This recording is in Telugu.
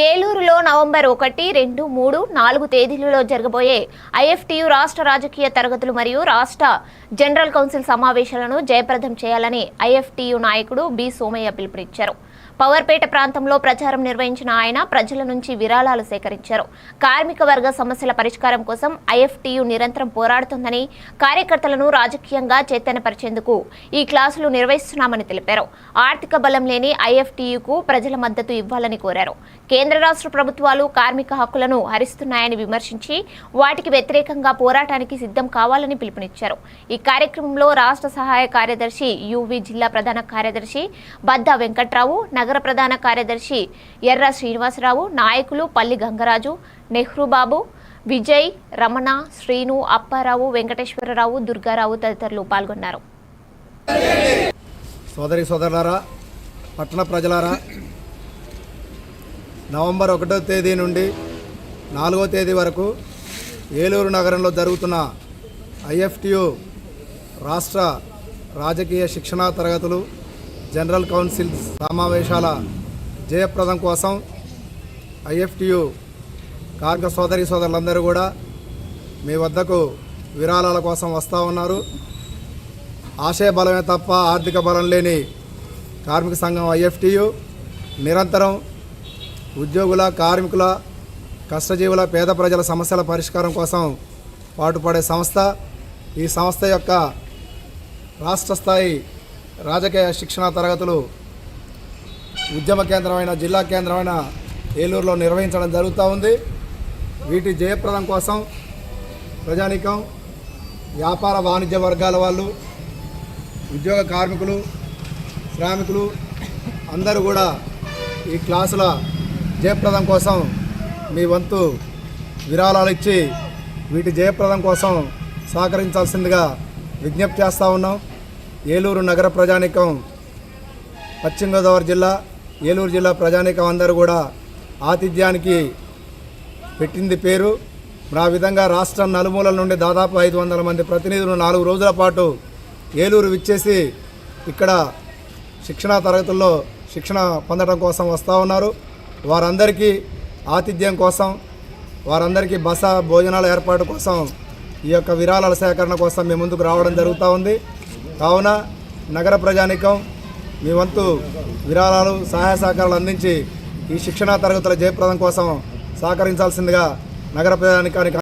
ఏలూరులో నవంబర్ ఒకటి రెండు మూడు నాలుగు తేదీలలో జరగబోయే ఐఎఫ్టియు రాష్ట్ర రాజకీయ తరగతులు మరియు రాష్ట్ర జనరల్ కౌన్సిల్ సమావేశాలను జయప్రదం చేయాలని ఐఎఫ్టియు నాయకుడు బి సోమయ్య పిలుపునిచ్చారు. పవర్పేట ప్రాంతంలో ప్రచారం నిర్వహించిన ఆయన ప్రజల నుంచి విరాళాలు సేకరించారు. కార్మిక వర్గ సమస్యల పరిష్కారం కోసం ఐఎఫ్టియు నిరంతరం పోరాడుతుందని కార్యకర్తలను రాజకీయంగా చైతన్యపరిచేందుకు ఈ క్లాసులు నిర్వహిస్తున్నామని తెలిపారు. ఆర్థిక బలం లేని ఐఎఫ్టియుకు ప్రజల మద్దతు ఇవ్వాలని కోరారు. కేంద్ర రాష్ట్ర ప్రభుత్వాలు కార్మిక హక్కులను హరిస్తున్నాయని విమర్శించి వాటికి వ్యతిరేకంగా పోరాటానికి సిద్ధం కావాలని పిలుపునిచ్చారు. ఈ కార్యక్రమంలో రాష్ట్ర సహాయ కార్యదర్శి యువి జిల్లా ప్రధాన కార్యదర్శి బద్దా వెంకట్రావు నగర ప్రధాన కార్యదర్శి ఎర్ర శ్రీనివాసరావు నాయకులు పల్లి గంగరాజు నెహ్రూ బాబు విజయ్ రమణ శ్రీను అప్పారావు వెంకటేశ్వరరావు దుర్గారావు తదితరులు పాల్గొన్నారు. సోదరి సోదరులారా పట్టణ ప్రజలారా నవంబర్ ఒకటో తేదీ నుండి నాలుగో తేదీ వరకు ఏలూరు నగరంలో జరుగుతున్న ఐఎఫ్టియు రాష్ట్ర రాజకీయ శిక్షణా తరగతులు జనరల్ కౌన్సిల్ సమావేశాల జయప్రదం కోసం ఐఎఫ్టియు కార్మిక సోదరి సోదరులందరూ కూడా మీ వద్దకు విరాళాల కోసం వస్తూ ఉన్నారు. ఆశయ బలమే తప్ప ఆర్థిక బలం లేని కార్మిక సంఘం ఐఎఫ్టియు నిరంతరం ఉద్యోగుల కార్మికుల కష్టజీవుల పేద ప్రజల సమస్యల పరిష్కారం కోసం పాటుపడే సంస్థ. ఈ సంస్థ యొక్క రాష్ట్ర స్థాయి రాజకీయ శిక్షణ తరగతులు ఉద్యమ కేంద్రమైన జిల్లా కేంద్రమైన ఏలూరులో నిర్వహించడం జరుగుతూ ఉంది. వీటి జయప్రదం కోసం ప్రజానీకం వ్యాపార వాణిజ్య వర్గాల వాళ్ళు ఉద్యోగ కార్మికులు శ్రామికులు అందరూ కూడా ఈ క్లాసుల జయప్రదం కోసం మీ వంతు విరాళాలు ఇచ్చి వీటి జయప్రదం కోసం సహకరించాల్సిందిగా విజ్ఞప్తి చేస్తూ ఉన్నాం. ఏలూరు నగర ప్రజానికం పశ్చిమ గోదావరి జిల్లా ఏలూరు జిల్లా ప్రజానికం అందరూ కూడా ఆతిథ్యానికి పెట్టింది పేరు. ఆ విధంగా రాష్ట్రం నలుమూలల నుండి దాదాపు ఐదు వందల మంది ప్రతినిధులు నాలుగు రోజుల పాటు ఏలూరు విచ్చేసి ఇక్కడ శిక్షణా తరగతుల్లో శిక్షణ పొందడం కోసం వస్తూ ఉన్నారు. వారందరికీ ఆతిథ్యం కోసం వారందరికీ బస భోజనాల ఏర్పాటు కోసం ఈ యొక్క విరాళాల సేకరణ కోసం మేము ముందుకు రావడం జరుగుతూ ఉంది. కావున నగర ప్రజానికం మీ వంతు విరాళాలు సహాయ సహకారాలు అందించి ఈ శిక్షణా తరగతుల జయప్రదం కోసం సహకరించాల్సిందిగా నగర ప్రజానికానికి